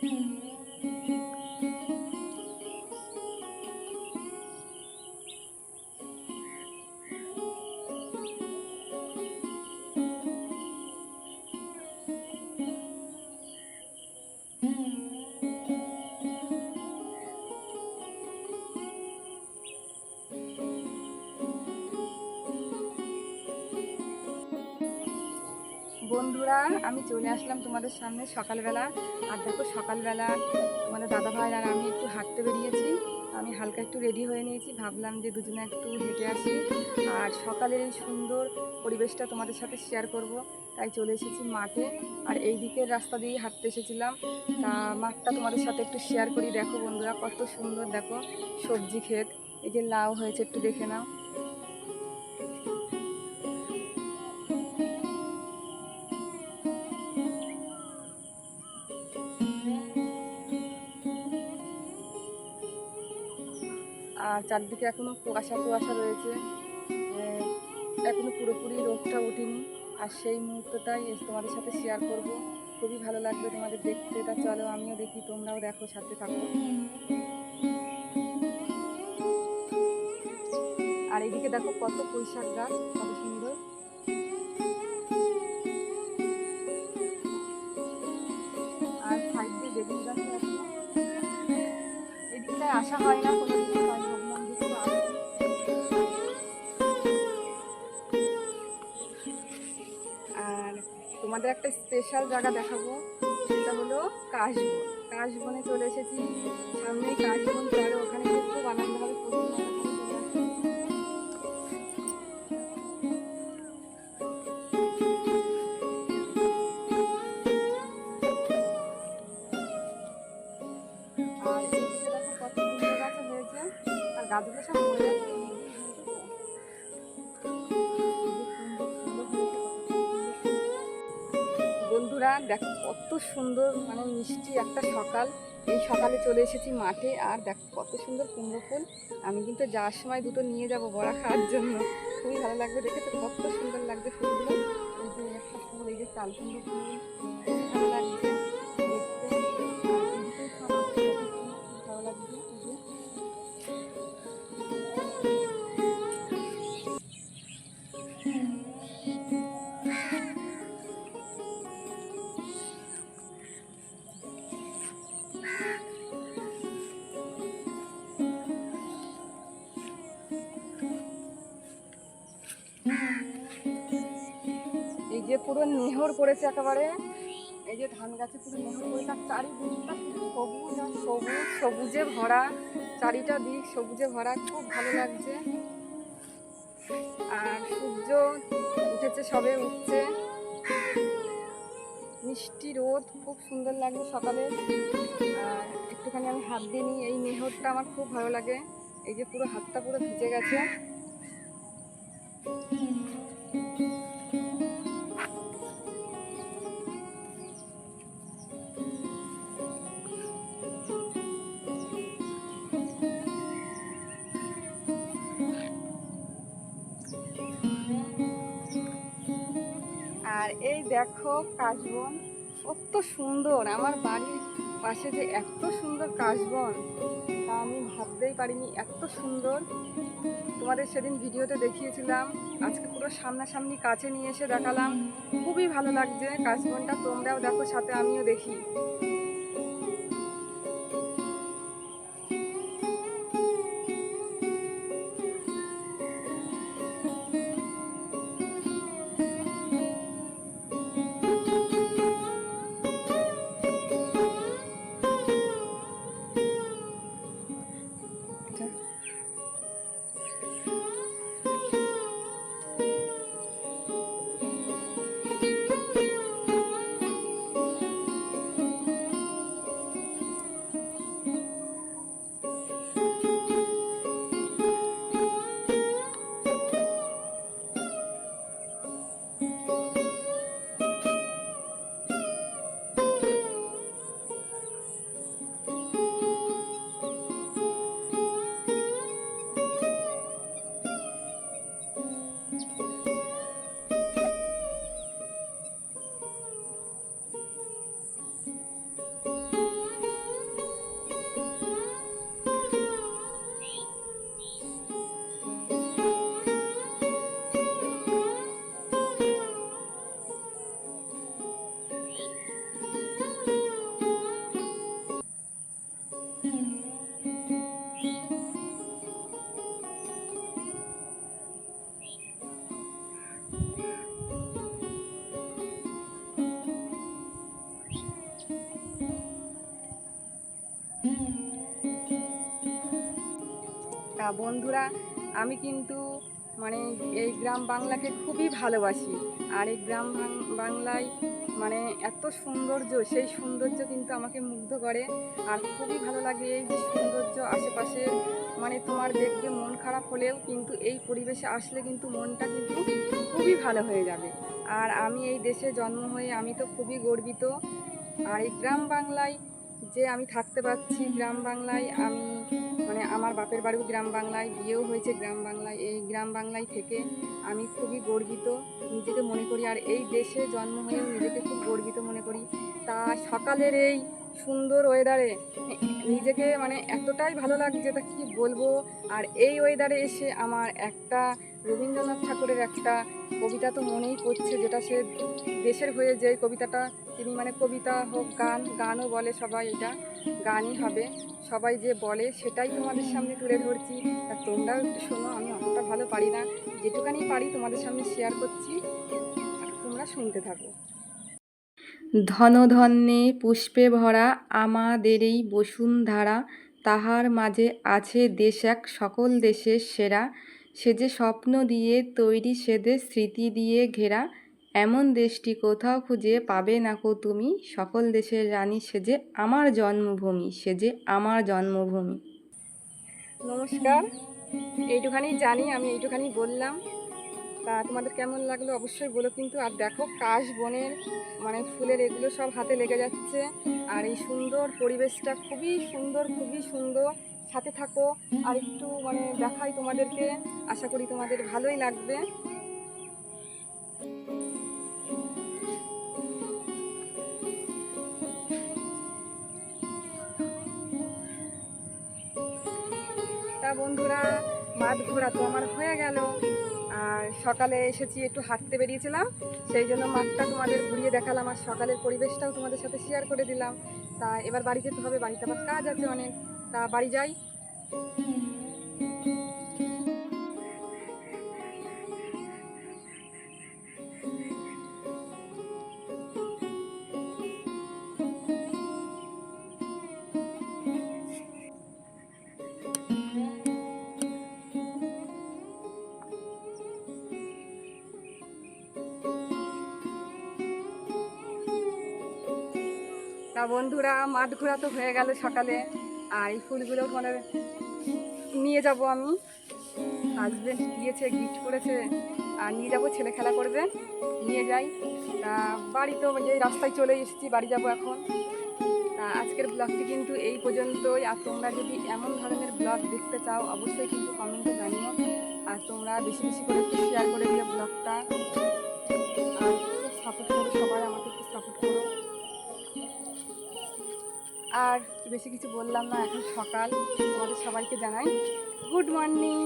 明 বন্ধুরা, আমি চলে আসলাম তোমাদের সামনে সকালবেলা। আর দেখো, সকালবেলা তোমাদের দাদা ভাই আর আমি একটু হাঁটতে বেরিয়েছি। আমি হালকা একটু রেডি হয়ে নিয়েছি। ভাবলাম যে দুজনে একটু হেঁটে আসি। আর সকালের এই সুন্দর পরিবেশটা তোমাদের সাথে শেয়ার করব। তাই চলে এসেছি মাঠে। আর এই দিকের রাস্তা দিয়ে হাঁটতে এসেছিলাম। তা মাঠটা তোমাদের সাথে একটু শেয়ার করি। দেখো বন্ধুরা, কত সুন্দর দেখো সবজি ক্ষেত। এই যে লাউ হয়েছে, একটু দেখে নাও। আর চারদিকে এখনও কুয়াশা কুয়াশা রয়েছে। আহ, এখনও পুরোপুরি রোদটা ওঠেনি। আর সেই মুহূর্তটাই তোমাদের সাথে শেয়ার করব। খুবই ভালো লাগবে তোমাদের দেখতে। তা চলো আমিও দেখি তোমরাও দেখো সাথে থাকো। আর এইদিকে দেখো কত পুঁইশাক গাছ কত সুন্দর। আর সাইড দিয়ে বেগুন গাছ এদিকটায় আসা হয় না কোনো আর তোমাদের একটা স্পেশাল জায়গা দেখাবো, সেটা হলো কাশবন। কাশবনে চলে এসেছি, সামনেই কাশবন তেরো ওখানে খুব আনন্দ হবে আর গাছগুলো সব দেখো, কত সুন্দর মানে মিষ্টি একটা সকাল। এই সকালে চলে এসেছি মাঠে, আর দেখো, কত সুন্দর কুমড়ো ফুল। আমি কিন্তু যাওয়ার সময় দুটো নিয়ে যাব বড়া খাওয়ার জন্য। খুবই ভালো লাগবে দেখে তো, কত সুন্দর লাগছে ফুলগুলো। এই যে একটা ফুল, এই যে চাল কুমড়ো ফুল। পুরো নেহর করেছে একেবারে। এই যে ধান গাছে পুরো নেহর করেছে আর চারিদিকটা সবুজ আর সবুজ, সবুজে ভরা। চারিটা দিক সবুজে ভরা, খুব ভালো লাগছে। আর সূর্য উঠেছে, সবে উঠছে। মিষ্টি রোদ, খুব সুন্দর লাগছে সকালে। একটুখানি আমি হাত দিয়ে নিই, এই নেহরটা আমার খুব ভালো লাগে। এই যে পুরো হাতটা পুরো ভিজে গেছে। আর এই দেখো কাশবন, কত সুন্দর। আমার বাড়ির পাশে যে এত সুন্দর কাশবন, তা আমি ভাবতেই পারিনি এত সুন্দর। তোমাদের সেদিন ভিডিওতে দেখিয়েছিলাম, আজকে পুরো সামনাসামনি কাছে নিয়ে এসে দেখালাম। খুবই ভালো লাগছে কাশবনটা, তোমরাও দেখো, সাথে আমিও দেখি। তা বন্ধুরা, আমি কিন্তু মানে এই গ্রাম বাংলাকে খুবই ভালোবাসি। আর এই গ্রাম বাংলায় মানে এত সৌন্দর্য, সেই সৌন্দর্য কিন্তু আমাকে মুগ্ধ করে। আর খুবই ভালো লাগে এই যে সৌন্দর্য আশেপাশে মানে তোমার দেখবে মন খারাপ হলেও কিন্তু এই পরিবেশে আসলে কিন্তু মনটা কিন্তু খুবই ভালো হয়ে যাবে। আর আমি এই দেশে জন্ম হয়ে আমি তো খুবই গর্বিত। আর এই গ্রাম বাংলায় যে আমি থাকতে পারছি গ্রাম বাংলায়, আমি মানে আমার বাপের বাড়িও গ্রাম বাংলায়, বিয়েও হয়েছে গ্রাম বাংলায়। এই গ্রাম বাংলায় থেকে আমি খুবই গর্বিত, নিজেকে মনে করি। আর এই দেশে জন্ম হয়েও নিজেকে খুব গর্বিত মনে করি। তা সকালের এই সুন্দর ওয়েদারে নিজেকে মানে এতটাই ভালো লাগছে তা কি বলব? আর এই ওয়েদারে এসে আমার একটা রবীন্দ্রনাথ ঠাকুরের একটা কবিতা তো মনেই পড়ছে, যেটা সে দেশের হয়ে যে কবিতাটা তিনি মানে কবিতা হোক, গান, গানও বলে সবাই এটা, গানই হবে। সবাই যে বলে সেটাই তোমাদের সামনে তুলে ধরছি। তা তোমরাও একটু শোনো, আমি অতটা ভালো পারি না। যেটুকানি পারি তোমাদের সামনে শেয়ার করছি, আর তোমরা শুনতে থাকো। ধনধন্যে পুষ্পে ভরা আমাদের এই বসুন্ধরা, তাহার মাঝে আছে দেশ এক সকল দেশের সেরা। সে যে স্বপ্ন দিয়ে তৈরি সেদের স্মৃতি দিয়ে ঘেরা। এমন দেশটি কোথাও খুঁজে পাবে না কো তুমি? সকল দেশের রানী, সে যে আমার জন্মভূমি, সে যে আমার জন্মভূমি। নমস্কার। এইটুখানি জানি, আমি এইটুখানি বললাম। তা তোমাদের কেমন লাগল অবশ্যই বলো কিন্তু। আর দেখো কাশ বনের মানে ফুলের এগুলো সব হাতে লেগে যাচ্ছে। আর এই সুন্দর পরিবেশটা খুবই সুন্দর খুবই সুন্দর। সাথে থাকো। আর একটু মানে দেখাই তোমাদেরকে। আশা করি তোমাদের ভালোই লাগবে। তা বন্ধুরা মাঠ ঘোরা তো আমার হয়ে গেল। সকালে এসেছি একটু হাঁটতে বেরিয়েছিলাম, সেই জন্য মাঠটা তোমাদের ঘুরিয়ে দেখালাম আর সকালের পরিবেশটাও তোমাদের সাথে শেয়ার করে দিলাম। তা এবার বাড়ি যেতে হবে, বাড়িতে আবার কাজ আছে অনেক। তা বাড়ি যাই। তা বন্ধুরা মাঠ ঘোরা তো হয়ে গেল সকালে। আর এই ফুলগুলো মানে নিয়ে যাব আমি। হাজবেন্ড দিয়েছে গিফট করেছে। আর নিয়ে যাব, ছেলে খেলা করবে। নিয়ে যাই। তা বাড়ি তো যে রাস্তায় চলে এসেছি, বাড়ি যাব এখন। তা আজকের ব্লগটি কিন্তু এই পর্যন্তই। আর তোমরা যদি এমন ধরনের ব্লগ দেখতে চাও, অবশ্যই কিন্তু কমেন্টে জানিও। আর তোমরা বেশি বেশি করে শেয়ার করে দিও। আর বেশি কিছু বললাম না এখন সকাল। আমাদের সবাইকে জানাই গুড মর্নিং।